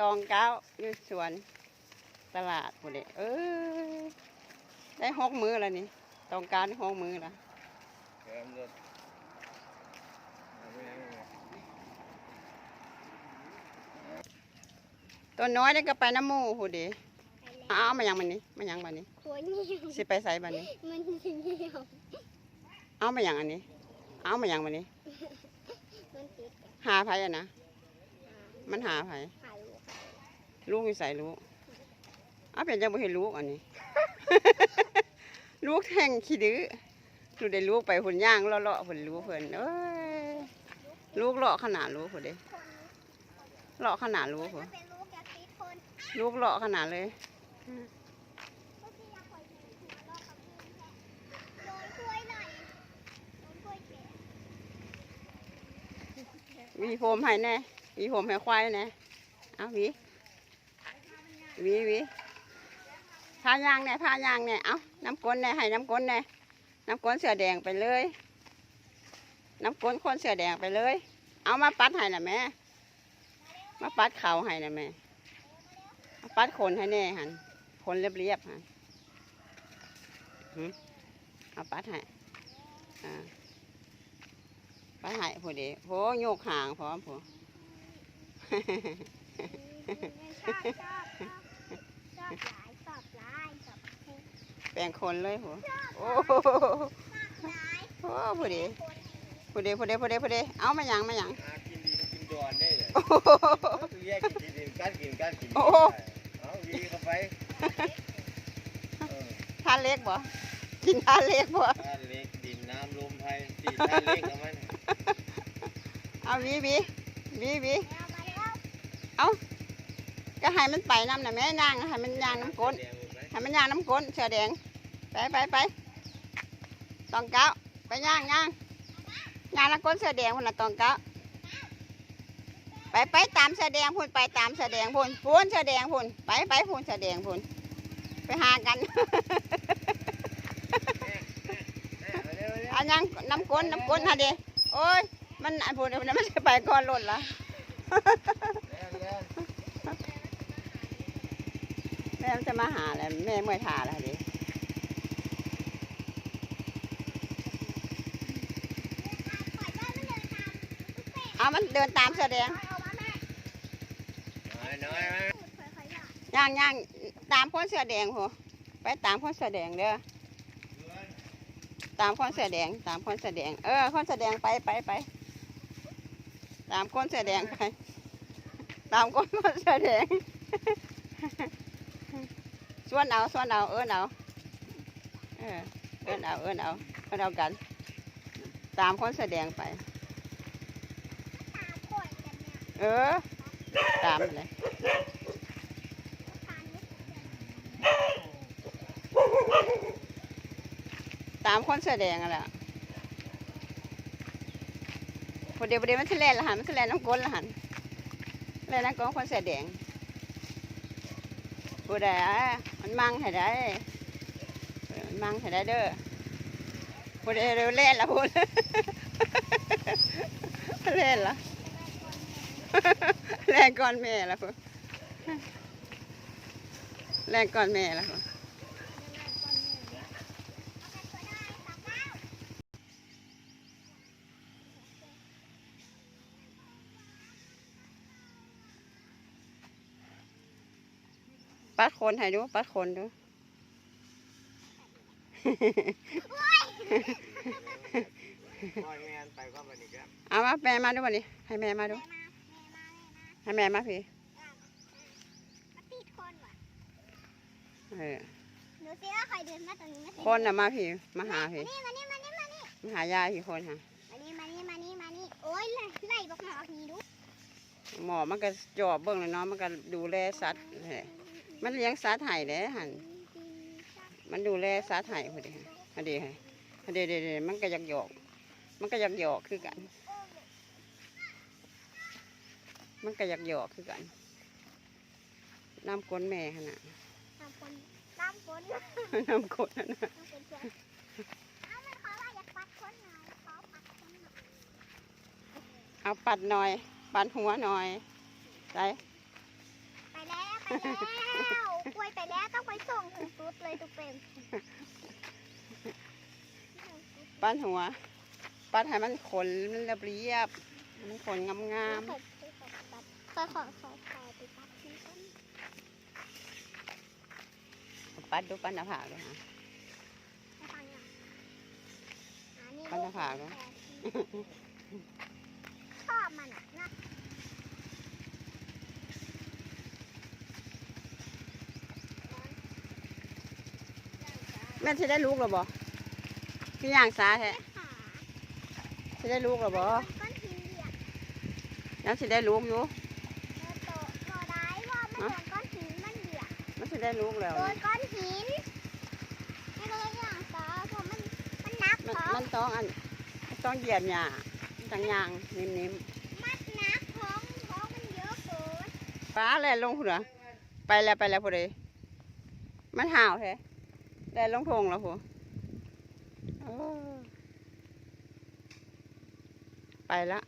ตองเก้าอยู่สวนตลาดพอดีเออได้หกมือแล้วนี่ตองเก้าได้หกมือแล้วแกมรถเอาไปยังไงตัวน้อยนี่ก็ไปน้ำหมูพอดีเอาเอามายังมันนี้มายังบันนี้หัวเหนียวสิไปใส่บันนี้ มันเหนียวเอามายังอันนี้ เอามายังบันนี้มันติดกับหาไผอะนะ มันหาไผหา ลูกลูกอยู่ใส่ลูกเอาเป็นจังบ่เห็นลูกอันนี้ ลูกแห่งขี้ดื้อลูกได้ลูกไปหุ่นย่างเลาะๆหุ่นลูกเพิ่นเอ้ยลูกเลาะขนาดลูกพุ่นเด้เลาะขนาดลูกพุ่นเป็นลูกอยากติดคนลูกเลาะขนาดเลยก็พี่อยากคอยดูหัวรอบกับพี่แค่โดนกล้วยหน่อยโดนกล้วยแก่มีผมให้แน่มีผมให้ควายแน่เอาหวี วีหวีพายางแน่พายางแน่เอาน้ำก้นแน่ให้น้ำก้นแน่น้ำก้นเสือแดงไปเลย น้ำก้นคนเสือแดงไปเลย เอามาปัดให้น่ะแม่มาปัดเขาให้น่ะแม่มาปัดขนให้แน่หันขนเรียบๆหันหึเอาปัดให้อ่าไปใหายพอดีโหโยกห่างพร้อมพ อชอบชอบชอบชอบหลายชอบหลายชอบแปลงคนเลยหัวโอ้โหหลายโอ้พอดีพอดีพอดีพอดีพอดีเอามาหยังมาหยังหากินดีกินดอนได้เลยโอ้โหแยกกินดีการกินการกินโอ้โหเอาวีเข้าไปเออทานเล็กบ่กินทานเล็กบ่ท่าเล็กดินน้ำลมไทยตีท่าเล็กกับมันเอาวีวีวีวีแมวมาแล้ว ก็ให้มันไปน้ำน่ะแม่ย่างให้มันย่างน้ำก้นให้มันย่างน้ำก้นเสือแดงไปไปไปตองเก้าไปย่างย่างย่างน้ำก้นเสือแดงพุ่นละตองเก้าไปไปตามเสือแดงพุ่นไปตามเสือแดงพุ่นพุ่นเสือแดงพุ่นไปไปพุ่นเสือแดงพุ่นไปหากันเอาเร็วเร็วอันยังน้ำก้นน้ำก้นฮะเดโอ้ยมันอันพูดมันไม่ใช่ไปก่อนหล่นละ เร็วเร็วแม่จะมาหาแล้วแม่เมื่อยทาแล้วดิปล่อยได้ไม่เอามันเดินตามเสือแดงอแม่น้อยน้อยมาพูดค่อยๆอย่างย่างย่างตามคนเสือแดงหัวไปตามคนเสือแดงเด้อตามคนเสือแดงตามคนเสือแดงเออคนเสือแดงไปไปไปตามคนเสือแดงไปตามคนคนเสือแดง ส่วนเอาส่วนเอาเอิ้นเอาเออเอิ้นเอาเอิ้นเอาเอิ้นเอากัน ตามคนเสือแดงไป เออ ตามเลยตามคนเสื้อแดงอะแหละพอเดียวพอเดียวมันทะเลละหันมันทะเลน้ำก้นละหันทะเลน้ำก้นคนเสื้อแดง ผู้ใดมันมั่งให้ได้มันมั่งให้ได้เด้อผู้ใดเร็วเล่นละพูดเล่นละแรงก่อนแม่ละพูดแรงก่อนแม่ละพู ปัดคนให้ดู ปัดคนดูน้อยแม่นไปก็บันนี้ครับเอามาแม่มาดูวันนี้ ให้แม่มาดูแม่มาแม่มาแม่มาให้แม่มาพี่มาติดคนว่ะเออหนูเสียใครเดินมาตรงนี้มาติดคนน่ะมาพี่ มาหาพี่ นี่มานี่มานี่มานี่มาหายายพี่คนค่ะ มานี่มานี่มานี่มานี่โอ้ยไล่ไล่บอกหมาออกนี่ดู หมอมันก็จอบเบิ่งเลยเนาะ มันก็ดูแลสัตว์แหละ มันเลี้ยงสัตว์ไห้เด้หันมันดูแลสัตว์ไห้พอดีค่ะพอดีค่ะพอดีเดี๋ยวมันก็อยากหยอก มันก็อยากหยอกคือกัน มันก็อยากหยอกคือกันน้ำก้นแม่ขนาดตามคนตามคนน้ำก้นนั่นน่ะตามคนเพื่อนเอามันขอว่าอยากปัดคนหน่อยขอปัดคนหน่อยเอาปัดหน่อย ปัดหัวหน่อยไป แล้วกล้วยไปแล้วต้องไปส่งถึงสุดเลยทุกเป็นปั้นหัว ปั้นให้มันขนมันเรียบเรียบๆมันขนงามงามขอขอขอขอขอไปตัดที่ต้นๆปั้นดูปั้นหน้าผากเลยฮะให้ฟังยังอันนี้ปั้นหน้าผากเนอะชอบมันอะ แม่จะได้ลูกหรอบ่พี่ย่างสาแท้ขาจะได้ลูกหรอบ่ก้อนหินเหลี่ยมยังจะได้ลูกอยู่เออโตโตได้ว่ามันโดนก้อนหินมันเหลี่ยมมันจะได้ลูกแล้วโดนก้อนหินไม่รู้อย่างซะเพราะมันมันหนักมันท้องมันต้องอันมันต้องเหยียบหญ้าต่างยางนิ่มมันหนักท้องท้องมันเยอะเกินๆป้าแล่นลงหัวไปแล้วไปแล้วพอดีมันห่าวแท้ แล่นลงทงแล้วพอเออไปละ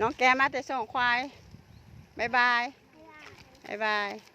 น้องแกมาแต่ส่งควายบายบายบายบาย